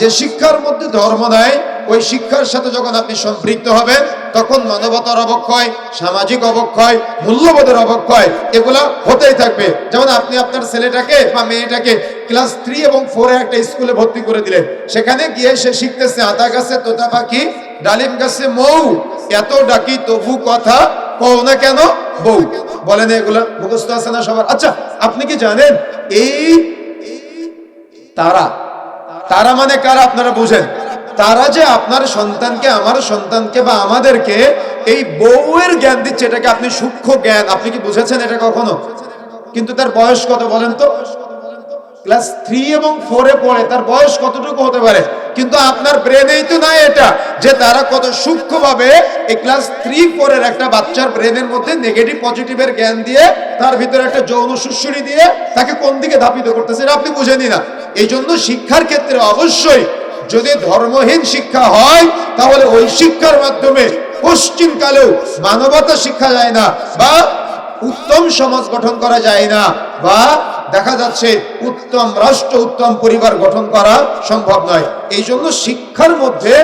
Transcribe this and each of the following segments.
যে শিক্ষার মধ্যে ধর্ম নাই ওই শিক্ষার সাথে যখন আপনি সম্পৃক্ত হবেন, তখন মানবতার অবক্ষয়, সামাজিক অবক্ষয়, মূল্যবোধের অবক্ষয়, এগুলা হতেই থাকবে। যেমন আপনি আপনার ছেলেটাকে বা মেয়েটাকে ক্লাস থ্রি এবং ফোরে একটা স্কুলে ভর্তি করে দিলেন। সেখানে গিয়ে সে শিখতেছে আতা গাছে তোতা পাখি, ডালিম গাছে মৌ, এত ডাকি তবু কথা কও না কেন বউ? বলেন এগুলা মুখস্থ আছে না সবার? আচ্ছা আপনি কি জানেন? এই তারা তারা মানে কার আপনারা বুঝেন? তারা যে আপনার সন্তানকে, আমার সন্তানকে বা আমাদেরকে এই বউয়ের জ্ঞান দিচ্ছে, এটাকে আপনি সূক্ষ্ম জ্ঞান, আপনি কি বুঝেছেন এটা কখনো? কিন্তু তার বয়স কত বলেন তো? ক্লাস থ্রি এবং ফোরে পড়ে, তার বয়স কতটুকু হতে পারে? কিন্তু আপনার ব্রেনেই তো নাই এটা, যে তারা কত সূক্ষ্মভাবে এই ক্লাস থ্রি, ফোরের একটা বাচ্চার ব্রেনের মধ্যে নেগেটিভ পজিটিভের জ্ঞান দিয়ে, তার ভিতরে একটা যৌন সুশ্রী দিয়ে তাকে কোন দিকে ধাপিত করতেছে এটা আপনি বুঝেনি না। এই জন্য শিক্ষার ক্ষেত্রে অবশ্যই যদি ধর্মহীন শিক্ষা হয়, তাহলে ওই শিক্ষার মাধ্যমে পশ্চিমকালেও মানবতা শিক্ষা যায় না বা উত্তম সমাজ গঠন করা যায় না বা দেখা যাচ্ছে উত্তম রাষ্ট্র, উত্তম পরিবার গঠন করা সম্ভব নয়। এই জন্য শিক্ষার মধ্যে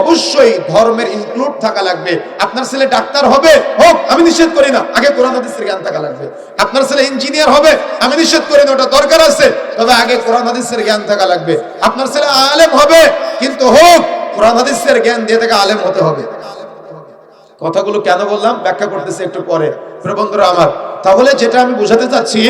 অবশ্যই ধর্মের ইনক্লুড থাকা লাগবে। আপনার ছেলে ডাক্তার হবে, হোক, আমি নিষেধ করি না। আগে কোরআন, হাদিসের জ্ঞান থাকা লাগবে। আপনার ছেলে ইঞ্জিনিয়ার হবে, আমি নিষেধ করি না, ওটা দরকার আছে। তবে আগে কোরআন, হাদিসের জ্ঞান থাকা লাগবে। আপনার ছেলে আলেম হবে, কিন্তু হোক, কোরআন, হাদিসের জ্ঞান দিয়ে থেকে আলেম হতে হবে। কথাগুলো কেন বললাম? ব্যাখ্যা করতেছি একটু পরে। প্রিয় বন্ধুরা আমার, তাহলে যেটা আমি বোঝাতে চাচ্ছি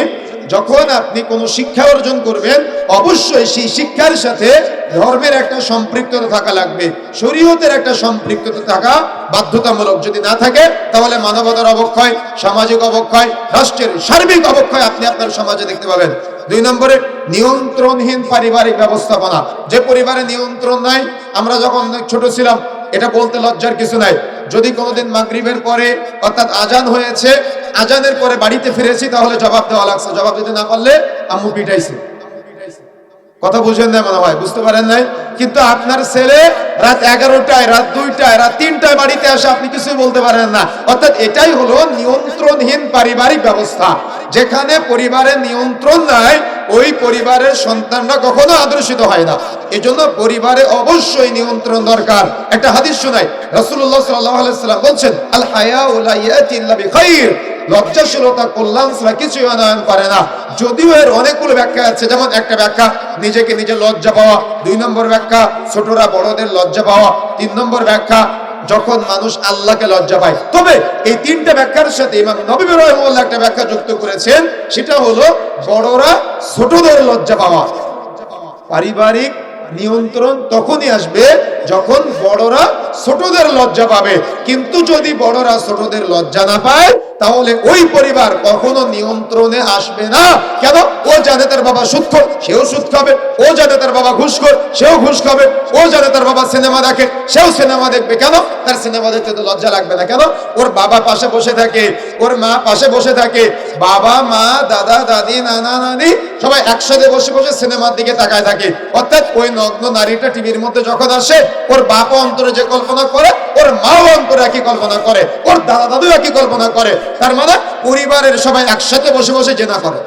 যখন আপনি কোনো শিক্ষা অর্জন করবেন, অবশ্যই সেই শিক্ষার সাথে ধর্মের একটা সম্পৃক্ততা থাকা লাগবে। শরীয়তের একটা সম্পৃক্ততা থাকা বাধ্যতামূলক। যদি না থাকে, তাহলে মানবতার অবক্ষয়, সামাজিক অবক্ষয়, রাষ্ট্রের সার্বিক অবক্ষয় আপনি আপনার সমাজে দেখতে পাবেন। দুই নম্বরে, নিয়ন্ত্রণহীন পারিবারিক ব্যবস্থাপনা। যে পরিবারে নিয়ন্ত্রণ নাই, আমরা যখন ছোট ছিলাম, এটা বলতে লজ্জার কিছু নাই। যদি কোনোদিন মাগরিবের পরে অর্থাৎ আজান হয়েছে আজানের পরে বাড়িতে ফিরেছি, তাহলে জবাব দেওয়া লাগছে। জবাব দিতে না পারলে আম্মু পিটাইছে। কথা বুঝেন না মনে হয়? বুঝতে পারেন নাই? কিন্তু আপনার ছেলে রাত এগারোটায়, রাত দুইটায়, রাত তিনটায় বাড়িতে আসে, আপনি কিছুই বলতে পারেন না। অর্থাৎ এটাই হলো নিয়ন্ত্রণহীন পারিবারিক ব্যবস্থা। যেখানে পরিবারের নিয়ন্ত্রণ নাই, ওই পরিবারের সন্তানরা কখনো আদর্শিত হয় না। এই জন্য পরিবারে অবশ্যই নিয়ন্ত্রণ দরকার। একটা হাদিস শোনাই। রসুল্লাহ সাল্লাহ বলছেন, আল হায়া লজ্জাশীলতা, কল্যাণ ছাড়া কিছুই আনয়ন করে না। যদিও এর অনেকগুলো ব্যাখ্যা আছে, যেমন একটা ব্যাখ্যা, নিজেকে নিজে লজ্জা পাওয়া। দুই নম্বর ব্যাখ্যা, ছোটরা বড়দের লজ্জা পাওয়া। তিন নম্বর ব্যাখ্যা, যখন মানুষ আল্লাহকে লজ্জা পায়। তবে এই তিনটা ব্যাখ্যার সাথে ইমাম নবী রহমাল্লাহ একটা ব্যাখ্যা যুক্ত করেছেন, সেটা হলো বড়রা ছোটদের লজ্জা পাওয়া। পারিবারিক নিয়ন্ত্রণ তখনই আসবে যখন বড়রা ছোটদের লজ্জা পাবে। কিন্তু যদি বড়রা ছোটদের লজ্জা না পায় তাহলে ওই পরিবার কখনো নিয়ন্ত্রণে আসবে না। কেন? ও জানে তার বাবা সুদ খোর, সেও সুদ খাবে ও জানে তার বাবা ঘুষ খোর, সেও ঘুষ খাবে। ও জানে তার বাবা সিনেমা দেখে সেও সিনেমা দেখবে। কেন? তার সিনেমা দেখতে তো লজ্জা লাগবে না। কেন? ওর বাবা পাশে বসে থাকে ওর মা পাশে বসে থাকে। বাবা মা দাদা দাদি নানা নানি সবাই একসাথে বসে বসে সিনেমার দিকে তাকায় থাকে। অর্থাৎ ওই নগ্ন নারীটা টিভির মধ্যে যখন আসে ওর বাপ অন্তরে যে কল্পনা করে ওর মাও অন্তরে একই কল্পনা করে ওর দাদা দাদু একই কল্পনা করে। তার মানে পরিবারের সবাই একসাথে বসে বসে জেনা করে।